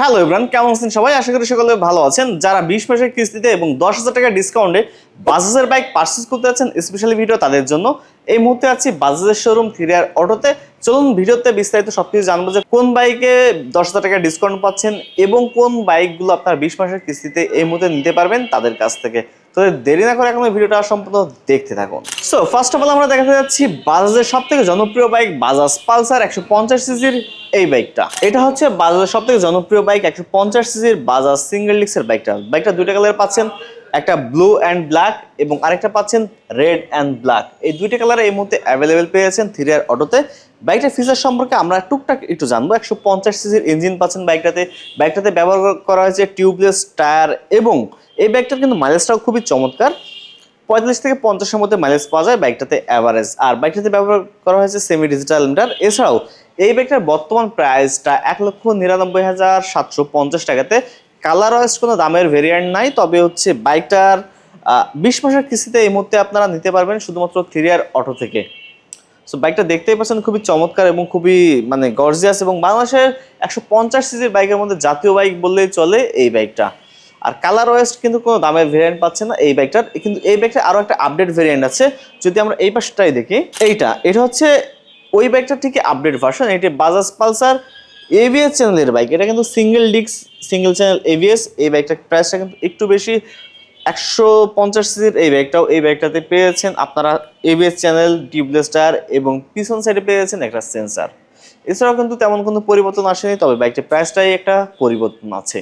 Hello Ibran কেমন আছেন সবাই? আশা করি সকলে ভালো আছেন। যারা বিশ মাসের কিস্তিতে এবং দশ হাজার টাকা ডিসকাউন্টে বাজাজের বাইক পার্সেস করতে যাচ্ছেন স্পেশালি ভিডিও তাদের জন্য, এই মুহূর্তে আছি বাজাজের শোরুম থ্রিয়ার অটোতে চলুন ভিডিওতে বিস্তারিত সবকিছু জানব যে কোন বাইকে দশ হাজার টাকা ডিসকাউন্ট পাচ্ছেন এবং কোন বাইকগুলো আপনার বিশ মাসের কিস্তিতে এই মুহূর্তে নিতে পারবেন তাদের কাছ থেকে। তো দেরি না করে এখন ভিডিওটা সম্পূর্ণ দেখতে থাকুন। সো ফার্স্ট অফ অল আমরা দেখাতে যাচ্ছি বাজাজের সব থেকে জনপ্রিয় বাইক বাজাজ পালসার একশো পঞ্চাশ সিসির এই বাইকটা এটা হচ্ছে বাজাজের সব থেকে জনপ্রিয় বাইক একশো পঞ্চাশ সিসির বাজাজ সিঙ্গেল ডিক্সের বাইকটা বাইকটা দুইটা কালার পাচ্ছেন। একটা ব্লু অ্যান্ড ব্ল্যাক এবং আরেকটা পাচ্ছেন রেড অ্যান্ড ব্ল্যাক এই দুইটা কালার এই মুহূর্তে অ্যাভেলেবেল পেয়েছেন থ্রিয়ার অটোতে বাইকটার ফিচার সম্পর্কে আমরা টুকটাক একটু জানব। একশো পঞ্চাশ সিসির ইঞ্জিন পাচ্ছেন বাইকটাতে। বাইকটাতে ব্যবহার করা হয়েছে টিউবলেস টায়ার এবং এই বাইকটার কিন্তু মাইলেজটাও খুবই চমৎকার। পঁয়তাল্লিশ থেকে পঞ্চাশের মধ্যে মাইলেজ পাওয়া যায় বাইকটাতে অ্যাভারেজ আর বাইকটাতে ব্যবহার করা হয়েছে সেমি ডিজিটাল মিটার এছাড়াও এই বাইকটার বর্তমান প্রাইসটা এক লক্ষ নিরানব্বই হাজার সাতশো পঞ্চাশ টাকাতে কালার ওয়াইজ কোনো দামের ভেরিয়েন্ট নাই, তবে হচ্ছে বাইকটার বিশ মাসের কিস্তিতে এই মুহূর্তে আপনারা নিতে পারবেন শুধুমাত্র থ্রিয়ার অটো থেকে। সো বাইকটা দেখতেই পাচ্ছেন খুবই চমৎকার এবং খুবই মানে গর্জিয়াস এবং বাংলাদেশের একশো পঞ্চাশ সিসির বাইকের মধ্যে জাতীয় বাইক বললেই চলে এই বাইকটা। আর কালার ওয়েস্ট কিন্তু কোনো দামের ভেরিয়েন্ট পাচ্ছে না এই বাইকটার, কিন্তু এই বাইকটার আরও একটা আপডেট ভেরিয়েন্ট আছে। যদি আমরা এই পাশটাই দেখি, এইটা, এটা হচ্ছে ওই বাইকটা ঠিকই আপডেট ভার্সন এটি বাজাজ পালসার এভিএস চ্যানেলের বাইক এটা কিন্তু single disc single channel ABS এই বাইকটার প্রাইসটা কিন্তু একটু বেশি। একশো পঞ্চাশ সিসির এই ব্যাগটাও এই ব্যাগটাতে পেয়েছেন। আপনারা এবিএস চ্যানেল টিউবলেস এবং পিছন সাইডে পেয়েছেন একটা সেন্সার এছাড়াও কিন্তু তেমন কোনো পরিবর্তন আসেনি, তবে বাইকটির প্রাইসটাই একটা পরিবর্তন আছে।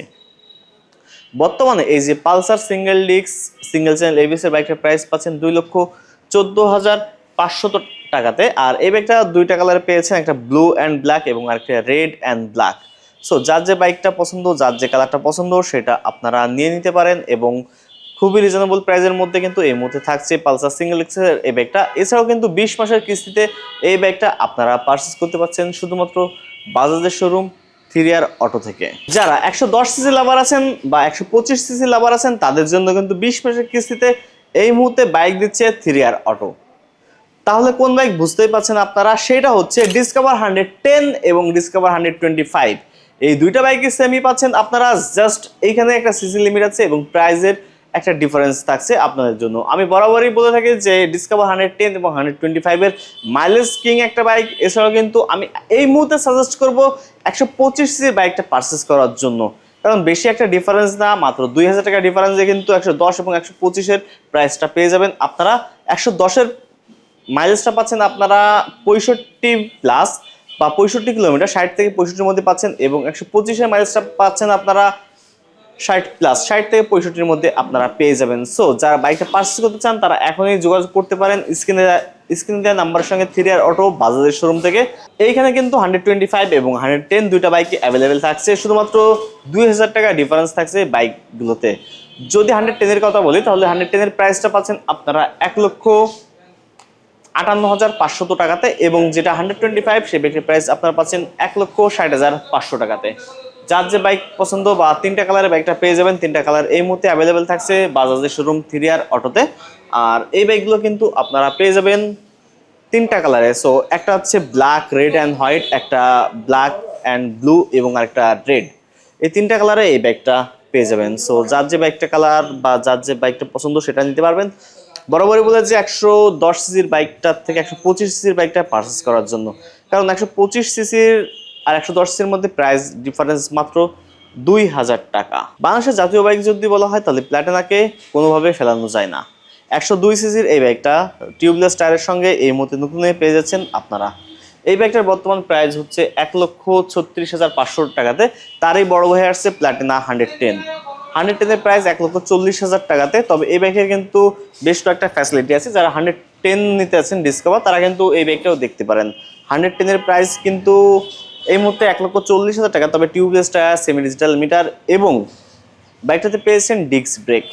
বর্তমানে এই যে Pulsar single disc single channel ABS এর বাইকটার প্রাইস পাচ্ছেন দুই লক্ষ চোদ্দ হাজার পাঁচশত টাকাতে। আর এই ব্যাগটা দুইটা কালারে পেয়েছেন, একটা ব্লু অ্যান্ড ব্ল্যাক এবং আরেকটা রেড অ্যান্ড ব্ল্যাক সো যার যে বাইকটা পছন্দ, যার যে কালারটা পছন্দ, সেটা আপনারা নিয়ে নিতে পারেন এবং খুবই রিজনেবল প্রাইসের মধ্যে কিন্তু এই মুহূর্তে থাকছে পালসার সিঙ্গেল এক্সের এই ব্যাগটা। এছাড়াও কিন্তু বিশ মাসের কিস্তিতে এই ব্যাগটা আপনারা পারচেস করতে পারছেন শুধুমাত্র বাজাজের শোরুম থ্রিয়ার অটো থেকে। যারা একশো দশ সিসি লাভার আছেন বা একশো পঁচিশ সিসি লাভার আছেন, তাদের জন্য কিন্তু বিশ মাসের কিস্তিতে এই মুহূর্তে বাইক দিচ্ছে থ্রিয়ার অটো তাহলে কোন বাইক বুঝতেই পারছেন আপনারা? সেটা হচ্ছে ডিসকভার হান্ড্রেড টেন এবং ডিসকভার হান্ড্রেড টোয়েন্টি ফাইভ। এই দুইটা বাইকের সেমি পাচ্ছেন আপনারা। জাস্ট এইখানে একটা সিসি লিমিট আছে এবং প্রাইজের একটা ডিফারেন্স থাকছে আপনাদের জন্য। আমি বরাবরই বলে থাকি যে ডিসকভার হান্ড্রেড টেন এবং হান্ড্রেড টোয়েন্টি ফাইভের মাইলেজ কিং একটা বাইক। এছাড়াও কিন্তু আমি এই মুহূর্তে সাজেস্ট করব একশো পঁচিশ সিসির বাইকটা পারচেস করার জন্য। কারণ বেশি একটা ডিফারেন্স না, মাত্র দুই হাজার টাকা ডিফারেন্সে কিন্তু একশো দশ এবং একশো পঁচিশের প্রাইসটা পেয়ে যাবেন। আপনারা একশো দশের মাইলেজটা পাচ্ছেন আপনারা পঁয়ষট্টি প্লাস বা পঁয়ষট্টি কিলোমিটার, ষাট থেকে পঁয়ষট্টির মধ্যে পাচ্ছেন এবং একশো পঁচিশের মাইলেজটা পাচ্ছেন আপনারা ষাট প্লাস, ষাট থেকে পঁয়ষট্টির মধ্যে আপনারা পেয়ে যাবেন। সো যারা বাইকটা পার্চেস করতে চান, তারা এখনই যোগাযোগ করতে পারেন স্ক্রিনে স্ক্রিনে দেওয়া নাম্বারের সঙ্গে থ্রি আর অটো বাজাজের শোরুম থেকে। এইখানে কিন্তু হান্ড্রেড টোয়েন্টি ফাইভ এবং হান্ড্রেড টেন দুইটা বাইক অ্যাভেলেবেল থাকছে। শুধুমাত্র দুই হাজার টাকা ডিফারেন্স থাকছে বাইকগুলোতে যদি হান্ড্রেড টেনের কথা বলি, তাহলে হান্ড্রেড টেনের প্রাইসটা পাচ্ছেন আপনারা এক লক্ষ আটান্ন হাজার পাঁচশত টাকাতে এবং যেটা হান্ড্রেড টোয়েন্টি ফাইভ সে বাইকের প্রাইস আপনারা পাচ্ছেন এক লক্ষ ষাট হাজার পাঁচশো টাকাতে। যার যে বাইক পছন্দ বা তিনটা কালারের বাইকটা পেয়ে যাবেন, তিনটা কালার এই মুহূর্তে অ্যাভেলেবেল থাকছে বাজাজের শোরুম থ্রিয়ার অটোতে আর এই বাইকগুলো কিন্তু আপনারা পেয়ে যাবেন তিনটা কালারে সো একটা হচ্ছে ব্ল্যাক রেড অ্যান্ড হোয়াইট একটা ব্ল্যাক অ্যান্ড ব্লু এবং আরেকটা রেড এই তিনটা কালারে এই বাইকটা পেয়ে যাবেন। সো যার যে বাইকটা কালার বা যার যে বাইকটা পছন্দ, সেটা নিতে পারবেন। বরাবরই বলে যে একশো দশ সিসির বাইকটার থেকে একশো পঁচিশ সিসির বাইকটা পারচেস করার জন্য। কারণ একশো পঁচিশ সিসির আর একশো দশ সিসির মধ্যে প্রাইস ডিফারেন্স মাত্র দুই হাজার টাকা। বাংলাদেশের জাতীয় বাইক যদি বলা হয়, তাহলে প্ল্যাটেনাকে কোনোভাবে ফেলানো যায় না। একশো দুই সিসির এই বাইকটা টিউবলেস টায়ারের সঙ্গে এই মুহূর্তে নতুন পেয়ে যাচ্ছেন আপনারা। এই বাইকটার বর্তমান প্রাইস হচ্ছে এক লক্ষ ছত্রিশ হাজার পাঁচশো টাকাতে। তারই বড় হয়ে আসছে প্ল্যাটিনা হান্ড্রেড টেন হান্ড্রেড টেনের প্রাইস এক লক্ষ চল্লিশ হাজার টাকাতে। তবে এই বাইকের কিন্তু বেশ কয়েকটা ফ্যাসিলিটি আছে। যারা হান্ড্রেড টেন নিতে আছেন ডিসকভার তারা কিন্তু এই বাইকটাও দেখতে পারেন। হান্ড্রেড টেনের প্রাইস কিন্তু এই মুহূর্তে এক লক্ষ চল্লিশ হাজার টাকা। তবে tubeless tyre semi digital meter এবং বাইকটাতে পেয়েছেন ডিস্ক ব্রেক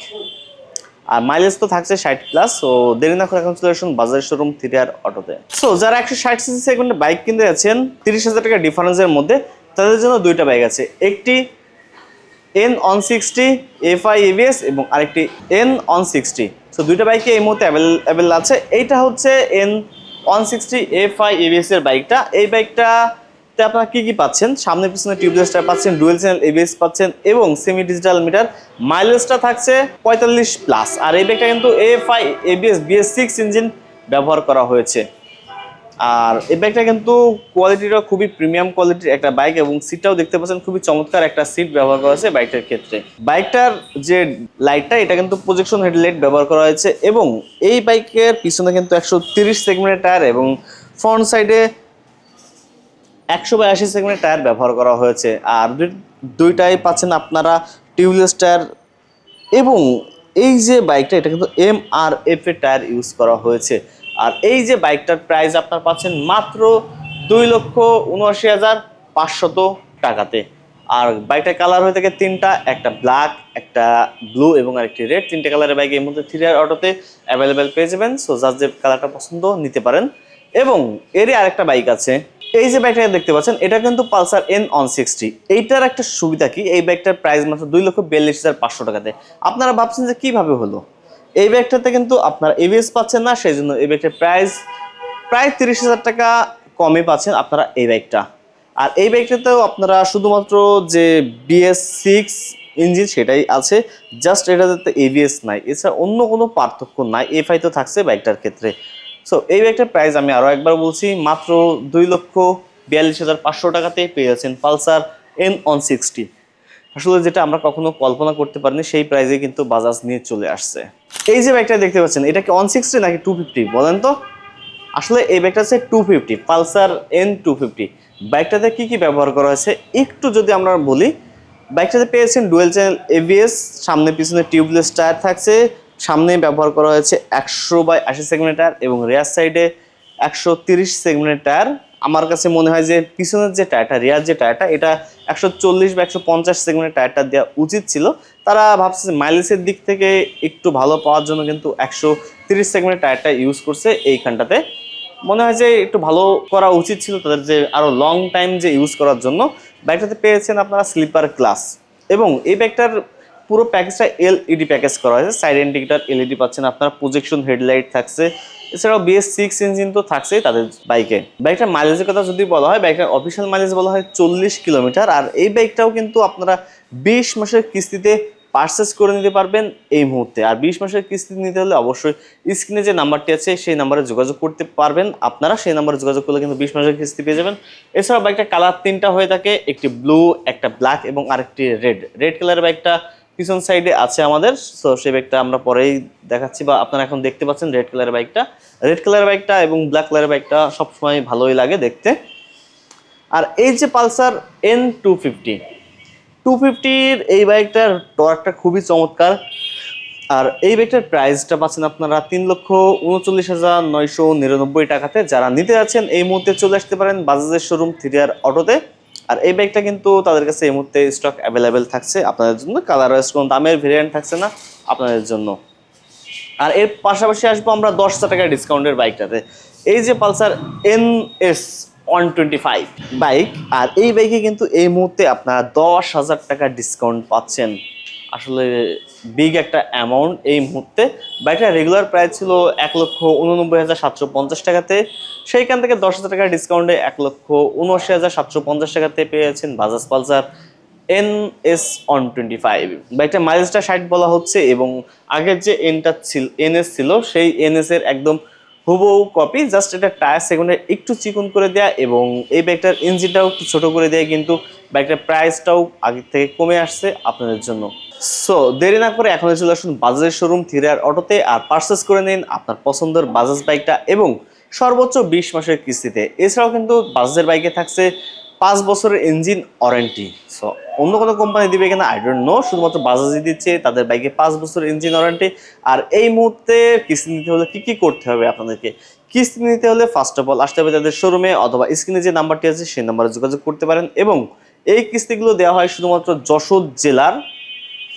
আর মাইলেজ তো থাকছে ষাট প্লাস সো দেরি না করে এখন চলে আসুন বাজার শোরুম থ্রিয়ার অটোতে। সো যারা একশো ষাট সিসি সেগমেন্টে বাইক কিনতে যাচ্ছেন, তিরিশ হাজার টাকা ডিফারেন্সের মধ্যে, তাদের জন্য দুইটা বাইক আছে। একটি N one sixty F I ABS এবং আরেকটি এন অন সিক্সটি সো দুইটা বাইকে এই মুহূর্তে অ্যাভেলেবেল আছে। এইটা হচ্ছে N one sixty F I ABS এর বাইকটা এই বাইকটা তে আপনারা কি কি পাচ্ছেন? সামনে পিছনে টিউবলেস টায়ার পাচ্ছেন ডুয়েল চ্যানেল এবিএস পাচ্ছেন এবং সেমি ডিজিটাল মিটার মাইলেজটা থাকছে পঁয়তাল্লিশ প্লাস আর এই ব্যাগটা কিন্তু AFI ABS BS six engine ব্যবহার করা হয়েছে। আর এই বাইকটা কিন্তু কোয়ালিটিটা খুবই প্রিমিয়াম কোয়ালিটির একটা বাইক এবং সিটটাও দেখতে পাচ্ছেন, খুবই চমৎকার একটা সিট ব্যবহার করা হয়েছে বাইকটার ক্ষেত্রে। বাইকটার যে লাইটটা এটা কিন্তু প্রজেকশন হেডলাইট ব্যবহার করা হয়েছে এবং এই বাইকের পিছনে কিন্তু একশো তিরিশ সেগমেন্টের টায়ার এবং ফ্রন্ট সাইডে একশো বাই আশি সেগমেন্টের টায়ার ব্যবহার করা হয়েছে। আর দুই- দুইটাই পাচ্ছেন আপনারা টিউবলেস টায়ার এবং এই যে বাইকটা এটা কিন্তু এম আর এফ এর টায়ার ইউজ করা হয়েছে। আর এই যে বাইকটার প্রাইস আপনার পাচ্ছেন মাত্র দুই লক্ষ উনআশি হাজার পাঁচশত টাকাতে। আর বাইকটার কালার হয়ে থাকে তিনটা, একটা ব্ল্যাক একটা ব্লু এবং আরেকটি রেড তিনটে কালারের বাইক এর মধ্যে থ্রি আর অটোতে অ্যাভেলেবেল পেয়ে যাবেন। সো যার যে কালারটা পছন্দ নিতে পারেন। এবং এরই আরেকটা বাইক আছে। এই যে বাইকটা দেখতে পাচ্ছেন, এটা কিন্তু পালসার এন অন সিক্সটি এইটার একটা সুবিধা কি? এই বাইকটার প্রাইস মাত্র দুই লক্ষ বিয়াল্লিশ হাজার পাঁচশো টাকাতে। আপনারা ভাবছেন যে কীভাবে হলো? এই ব্যাগটাতে কিন্তু আপনারা এবিএস পাচ্ছেন না সেই জন্য এই ব্যাগটার প্রাইস প্রায় তিরিশ হাজার টাকা কমে পাচ্ছেন আপনারা এই ব্যাগটা। আর এই ব্যাগটাতেও আপনারা শুধুমাত্র যে বিএস সিক্স ইঞ্জিন সেটাই আছে জাস্ট এটাতে এবিএস নাই। এছাড়া অন্য কোনো পার্থক্য নাই এফআই তো থাকছে বাইকটার ক্ষেত্রে। সো এই ব্যাগটার প্রাইস আমি আরও একবার বলছি, মাত্র দুই লক্ষ বিয়াল্লিশ হাজার পাঁচশো টাকাতে পেয়ে যাচ্ছেন পালসার এন অন সিক্সটি আসলে যেটা আমরা কখনো কল্পনা করতে পারিনি, সেই প্রাইজে কিন্তু বাজাজ নিয়ে চলে আসছে। এই যে বাইকটা দেখতে পাচ্ছেন, এটা কি ওয়ান সিক্সটি নাকি টু ফিফটি বলেন তো। আসলে এই বাইকটা হচ্ছে two fifty Pulsar N two fifty বাইকটাতে কী কী ব্যবহার করা হয়েছে? একটু যদি আমরা বলি বাইকটাতে পেয়েছেন ডুয়েল চ্যানেল এভিএস সামনে পিছনে টিউবলেস টায়ার থাকছে, সামনে ব্যবহার করা হয়েছে একশো বাই আশি সেগমেন্ট টায়ার এবং রেয়ার সাইডে একশো তিরিশ সেগমেন্ট টায়ার আমার কাছে মনে হয় যে পিছনের যে টায়ারটা রেয়ার যে টায়ারটা এটা একশো চল্লিশ বা একশো পঞ্চাশ সেগমেন্ট টায়ারটা দেওয়া উচিত ছিল। তারা ভাবছে মাইলেজের দিক থেকে একটু ভালো পাওয়ার জন্য কিন্তু একশো তিরিশ সেগমেন্ট টায়ারটা ইউজ করছে এইখানটাতে। মনে হয় যে একটু ভালো করা উচিত ছিল তাদের যে আরও লং টাইম যে ইউজ করার জন্য। বাইকটাতে পেয়েছেন আপনারা স্লিপার ক্লাস এবং এই ব্যাগটার পুরো প্যাকেজটা এলইডি প্যাকেজ করা হয়েছে। সাইড ইন্ডিকেটার এলইডি পাচ্ছেন আপনার। প্রজেকশন হেডলাইট থাকছে। এছাড়াও বিএস সিক্স ইঞ্জিন তো থাকছেই তাদের বাইকে বাইকটার মাইলেজের কথা যদি বলা হয় বাইকটার অফিসিয়াল মাইলেজ বলা হয় চল্লিশ কিলোমিটার আর এই বাইকটাও কিন্তু আপনারা বিশ মাসের কিস্তিতে পারচেস করে নিতে পারবেন এই মুহূর্তে। আর বিশ মাসের কিস্তি নিতে হলে অবশ্যই স্ক্রিনে যে নাম্বারটি আছে, সেই নাম্বারে যোগাযোগ করতে পারবেন। আপনারা সেই নাম্বারে যোগাযোগ করলে কিন্তু বিশ মাসের কিস্তি পেয়ে যাবেন। এছাড়াও বাইকটা কালার তিনটা হয়ে থাকে, একটি ব্লু একটা ব্ল্যাক এবং আরেকটি রেড রেড কালারের বাইকটা পিছন সাইডে আছে আমাদের। সো সেই বাইকটা আমরা পরেই দেখাচ্ছি বা আপনারা এখন দেখতে পাচ্ছেন রেড কালারের বাইকটা রেড কালারের বাইকটা এবং ব্ল্যাক কালারের বাইকটা সবসময় ভালোই লাগে দেখতে। আর এই যে Pulsar N two fifty two ফিফটির এই বাইকটার টর্কটা খুবই চমৎকার। আর এই বাইকটার প্রাইসটা পাচ্ছেন আপনারা তিন লক্ষ উনচল্লিশ হাজার নয়শো নিরানব্বই টাকাতে। যারা নিতে যাচ্ছেন, এই মুহূর্তে চলে আসতে পারেন বাজাজের শোরুম থ্রিয়ার অটোতে আর এই ব্যাগটা কিন্তু তাদের কাছে এই মুহূর্তে স্টক অ্যাভেলেবেল থাকছে। আপনাদের জন্য কালার ওয়াইজ কোনো দামের ভেরিয়েন্ট থাকছে না, আপনাদের জন্য। আর এর পাশাপাশি আসব আমরা দশ হাজার টাকার ডিসকাউন্টের বাইকটাতে এই যে Pulsar N S one twenty five bike আর এই বাইকে কিন্তু এই মুহূর্তে আপনারা দশ হাজার টাকা ডিসকাউন্ট পাচ্ছেন। আসলে বিগ একটা অ্যামাউন্ট এই মুহূর্তে। বাইকটা রেগুলার প্রাইস ছিল এক লক্ষ উননব্বই হাজার সাতশো পঞ্চাশ টাকাতে। সেইখান থেকে দশ হাজার টাকার ডিসকাউন্টে এক লক্ষ উনআশি হাজার সাতশো পঞ্চাশ টাকাতে পেয়েছেন Bajaj Pulsar N S one twenty five বাইকটা মাইলেজটা ষাট বলা হচ্ছে এবং আগের যে এনটা ছিল এনএস ছিল, সেই এনএস এর একদম হুবহু কপি জাস্ট এটা টায়ার সেগুনের একটু চিকন করে দেয়া এবং এই ব্যাগটার ইঞ্জিনটাও একটু ছোটো করে দেয়, কিন্তু ব্যাগটার প্রাইসটাও আগের থেকে কমে আসছে আপনাদের জন্য। সো দেরি না করে এখন চলে আসুন বাজাজের শোরুম থিরার অটোতে আর পার্সেস করে নিন আপনার পছন্দের বাজাজ বাইকটা এবং সর্বোচ্চ বিশ মাসের কিস্তিতে। এছাড়াও কিন্তু বাজাজের বাইকে থাকছে পাঁচ বছরের ইঞ্জিন ওয়ারেন্টি সো অন্য কোনো কোম্পানি দিবে কিনা আই ডোন্ট নো শুধুমাত্র বাজাজই দিচ্ছে, তাদের বাইকে পাঁচ বছরের ইঞ্জিন ওয়ারেন্টি আর এই মুহূর্তে কিস্তি নিতে হলে কী কী করতে হবে আপনাদেরকে? কিস্তি নিতে হলে ফার্স্ট অফ অল আসতে হবে তাদের শোরুমে অথবা স্ক্রিনে যে নাম্বারটি আছে, সেই নাম্বারে যোগাযোগ করতে পারেন এবং এই কিস্তিগুলো দেওয়া হয় শুধুমাত্র যশোর জেলার,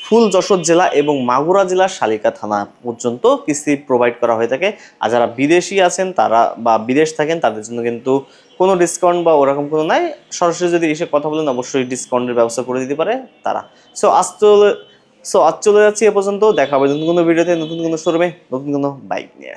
ফুল যশোর জেলা এবং মাগুরা জেলার শালিকা থানা পর্যন্ত কিস্তি প্রোভাইড করা হয়ে থাকে। আর যারা বিদেশি আছেন, তারা বা বিদেশ থাকেন, তাদের জন্য কিন্তু কোনো ডিসকাউন্ট বা ওরকম কোনো নাই। সরাসরি যদি এসে কথা বলেন, অবশ্যই ডিসকাউন্টের ব্যবস্থা করে দিতে পারে তারা। সো আজ চলে সো আজ চলে যাচ্ছি এ পর্যন্ত। দেখা হবে নতুন কোনো ভিডিওতে নতুন কোনো শোরুমে নতুন কোনো বাইক নিয়ে।